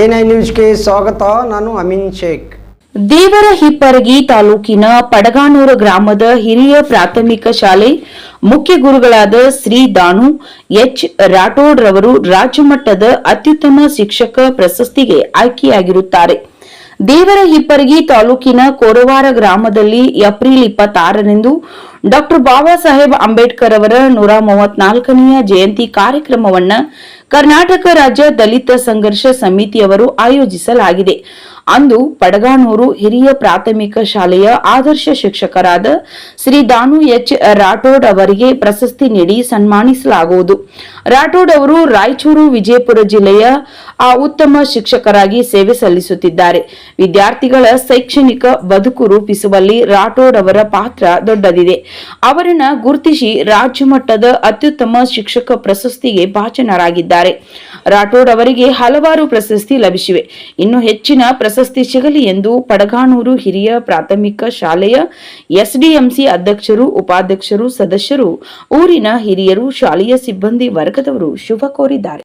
NI ನ್ಯೂಸ್ಗೆ ಸ್ವಾಗತ, ನಾನು ಅಮಿನ್ ಶೇಖ್. ದೇವರ ಹಿಪ್ಪರಗಿ ತಾಲೂಕಿನ ಪಡಗಾನೂರು ಗ್ರಾಮದ ಹಿರಿಯ ಪ್ರಾಥಮಿಕ ಶಾಲೆ ಮುಖ್ಯ ಗುರುಗಳಾದ ಶ್ರೀ ದಾನು ಎಚ್. ರಾಠೋಡ್ ರವರು ರಾಜ್ಯಮಟ್ಟದ ಅತ್ಯುತ್ತಮ ಶಿಕ್ಷಕ ಪ್ರಶಸ್ತಿಗೆ ಆಯ್ಕೆಯಾಗಿರುತ್ತಾರೆ. ದೇವರ ಹಿಪ್ಪರಗಿ ತಾಲೂಕಿನ ಕೋರವಾರ ಗ್ರಾಮದಲ್ಲಿ ಏಪ್ರಿಲ್ ಇಪ್ಪತ್ತಾರರಂದು ಡಾಕ್ಟರ್ ಬಾಬಾ ಸಾಹೇಬ್ ಅಂಬೇಡ್ಕರ್ ಅವರ ನೂರ ಮೂವತ್ನಾಲ್ಕನೆಯ ಜಯಂತಿ ಕಾರ್ಯಕ್ರಮವನ್ನು ಕರ್ನಾಟಕ ರಾಜ್ಯ ದಲಿತ ಸಂಘರ್ಷ ಸಮಿತಿಯವರು ಆಯೋಜಿಸಲಾಗಿದೆ. ಅಂದು ಪಡಗಾನೂರು ಹಿರಿಯ ಪ್ರಾಥಮಿಕ ಶಾಲೆಯ ಆದರ್ಶ ಶಿಕ್ಷಕರಾದ ಶ್ರೀ ದಾನು ಎಚ್ ರಾಠೋಡ್ ಅವರಿಗೆ ಪ್ರಶಸ್ತಿ ನೀಡಿ ಸನ್ಮಾನಿಸಲಾಗುವುದು. ರಾಠೋಡ್ ಅವರು ರಾಯಚೂರು, ವಿಜಯಪುರ ಜಿಲ್ಲೆಯ, ಆ, ಉತ್ತಮ ಶಿಕ್ಷಕರಾಗಿ ಸೇವೆ ಸಲ್ಲಿಸುತ್ತಿದ್ದಾರೆ. ವಿದ್ಯಾರ್ಥಿಗಳ ಶೈಕ್ಷಣಿಕ ಬದುಕು ರೂಪಿಸುವಲ್ಲಿ ರಾಠೋಡ್ ಅವರ ಪಾತ್ರ ದೊಡ್ಡದಿದೆ. ಅವರನ್ನ ಗುರುತಿಸಿ ರಾಜ್ಯ ಮಟ್ಟದ ಅತ್ಯುತ್ತಮ ಶಿಕ್ಷಕ ಪ್ರಶಸ್ತಿಗೆ ಭಾಜನರಾಗಿದ್ದಾರೆ. ರಾಠೋಡ್ ಅವರಿಗೆ ಹಲವಾರು ಪ್ರಶಸ್ತಿ ಲಭಿಸಿವೆ. ಇನ್ನು ಹೆಚ್ಚಿನ ಪ್ರಶಸ್ತಿ ಸಿಗಲಿ ಎಂದು ಪಡಗಾನೂರು ಹಿರಿಯ ಪ್ರಾಥಮಿಕ ಶಾಲೆಯ ಎಸ್ಡಿಎಂಸಿ ಅಧ್ಯಕ್ಷರು, ಉಪಾಧ್ಯಕ್ಷರು, ಸದಸ್ಯರು, ಊರಿನ ಹಿರಿಯರು, ಶಾಲೆಯ ಸಿಬ್ಬಂದಿ ವರ್ಗದವರು ಶುಭ ಕೋರಿದ್ದಾರೆ.